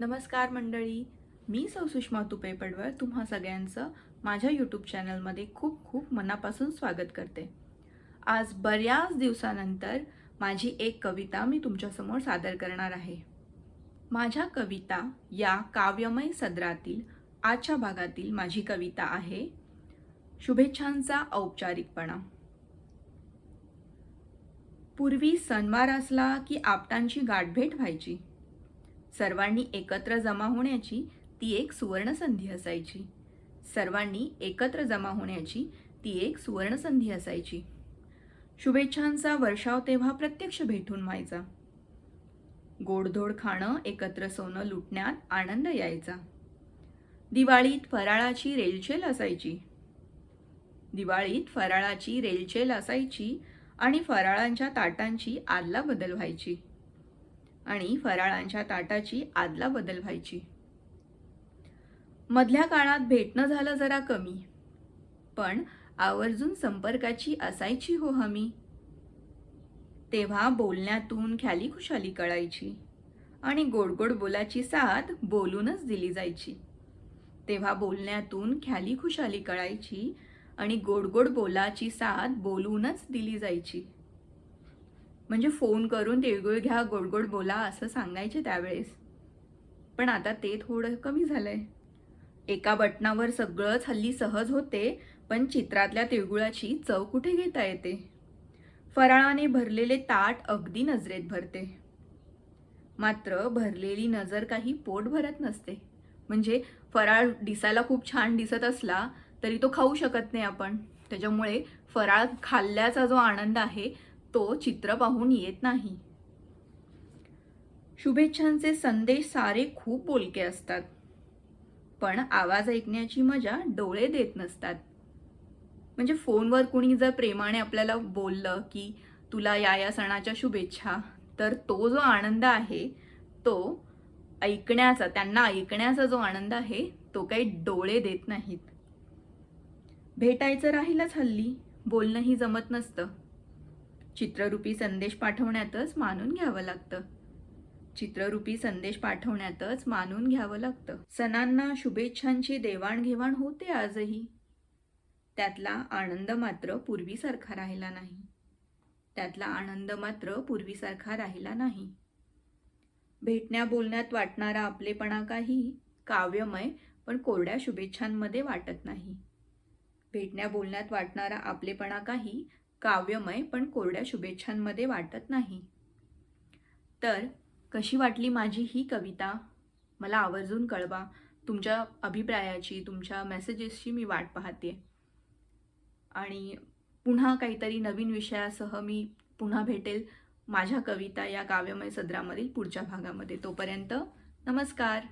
नमस्कार मंडळी. मी सौ सुषमा तुपे पडवळ तुम्हा सगळ्यांचं माझ्या यूट्यूब चॅनलमध्ये खूप खूप मनापासून स्वागत करते. आज बऱ्याच दिवसानंतर माझी एक कविता मी तुमच्यासमोर सादर करणार आहे. माझ्या कविता या काव्यमय सदरातील आजच्या भागातील माझी कविता आहे शुभेच्छांचा औपचारिकपणा. पूर्वी सणवार असला की आपटांची गाठभेट व्हायची. सर्वांनी एकत्र जमा होण्याची ती एक सुवर्णसंधी असायची. सर्वांनी एकत्र जमा होण्याची ती एक सुवर्णसंधी असायची. शुभेच्छांचा वर्षाव तेव्हा प्रत्यक्ष भेटून व्हायचा. गोडधोड खाणं एकत्र सोनं लुटण्यात आनंद यायचा. दिवाळीत फराळाची रेलचेल असायची. दिवाळीत फराळाची रेलचेल असायची आणि फराळांच्या ताटांची आदला बदल व्हायची. आणि फराळांच्या ताटाची आदला बदल व्हायची. मधल्या काळात भेटणं झालं जरा कमी पण आवर्जून संपर्काची असायची हो हमी. तेव्हा बोलण्यातून ख्याली खुशाली कळायची आणि गोडगोड बोलाची साथ बोलूनच दिली जायची. तेव्हा बोलण्यातून ख्याली खुशाली कळायची आणि गोडगोड बोलाची साथ बोलूनच दिली जायची. म्हणजे फोन करून तिळगुळ घ्या गोडगोड बोला असं सांगायचे त्यावेळेस. पण आता ते थोडं कमी झालं आहे एका बटनावर सगळंच हल्ली सहज होते पण चित्रातल्या तिळगुळाची चव कुठे घेता येते? फराळाने भरलेले ताट अगदी नजरेत भरते. मात्र भरलेली नजर काही पोट भरत नसते. म्हणजे फराळ दिसायला खूप छान दिसत असला तरी तो खाऊ शकत नाही आपण. त्याच्यामुळे फराळ खाल्ल्याचा जो आनंद आहे तो चित्र पाहून येत नाही. शुभेच्छांचे संदेश सारे खूप बोलके असतात. पण आवाज ऐकण्याची मजा डोळे देत नसतात. म्हणजे फोनवर कुणी जर प्रेमाने आपल्याला बोललं की तुला या या सणाच्या शुभेच्छा तर तो जो आनंद आहे तो ऐकण्याचा त्यांना ऐकण्याचा जो आनंद आहे तो काही डोळे देत नाहीत. भेटायचं राहीलच हल्ली. बोलणंही जमत नसतं. चित्ररूपी संदेश पाठवण्यातच मानून घ्यावं लागतं. चित्ररूपी संदेश पाठवण्यातच मानून घ्यावं लागतं. सणांना शुभेच्छांची देवाणघेवाण होते आजही. त्यातला आनंद मात्र पूर्वीसारखा राहिला नाही. त्यातला आनंद मात्र पूर्वीसारखा राहिला नाही. भेटण्या बोलण्यात वाटणारा आपलेपणा काही काव्यमय पण कोरड्या शुभेच्छांमध्ये वाटत नाही. भेटण्या बोलण्यात वाटणारा आपलेपणा काही काव्यमय पण कोरड्या शुभेच्छांमध्ये वाटत नाही. तर कशी वाटली माझी ही कविता? मला आवर्जून कळवा. तुमच्या अभिप्रायाची तुमच्या मेसेजेसची मी वाट पाहते. आणि पुन्हा काहीतरी नवीन विषयासह मी पुन्हा भेटेल माझ्या कविता या काव्यमय सदरामधील पुढच्या भागामध्ये. तोपर्यंत नमस्कार.